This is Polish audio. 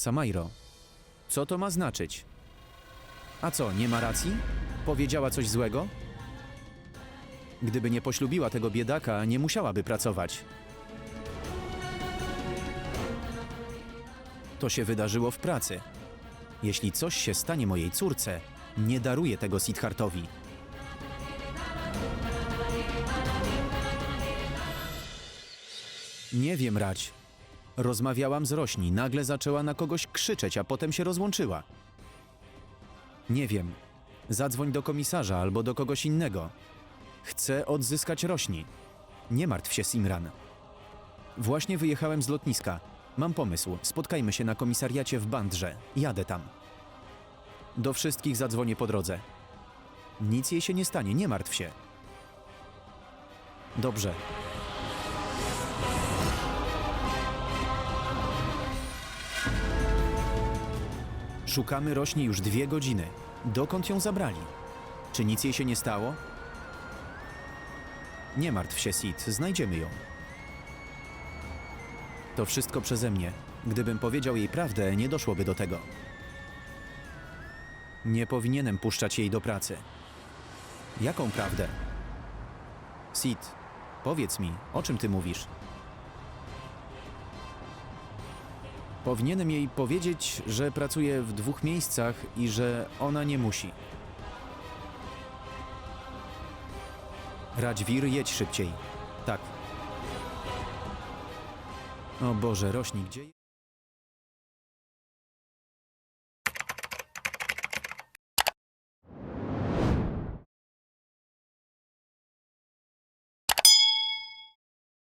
Samajro, co to ma znaczyć? A co, nie ma racji? Powiedziała coś złego? Gdyby nie poślubiła tego biedaka, nie musiałaby pracować. To się wydarzyło w pracy. Jeśli coś się stanie mojej córce, nie daruję tego Sidhartowi. Nie wiem, Rać. Rozmawiałam z Rośni, nagle zaczęła na kogoś krzyczeć, a potem się rozłączyła. Nie wiem. Zadzwoń do komisarza albo do kogoś innego. Chcę odzyskać Rośni. Nie martw się, Simran. Właśnie wyjechałem z lotniska. Mam pomysł. Spotkajmy się na komisariacie w Bandrze. Jadę tam. Do wszystkich zadzwonię po drodze. Nic jej się nie stanie, nie martw się. Dobrze. Szukamy rośni już dwie godziny. Dokąd ją zabrali? Czy nic jej się nie stało? Nie martw się, Sid, znajdziemy ją. To wszystko przeze mnie. Gdybym powiedział jej prawdę, nie doszłoby do tego. Nie powinienem puszczać jej do pracy. Jaką prawdę? Sid, powiedz mi, o czym ty mówisz? Powinienem jej powiedzieć, że pracuje w dwóch miejscach i że ona nie musi. Radźwir, jedź szybciej. Tak. O Boże, rośni, gdzie...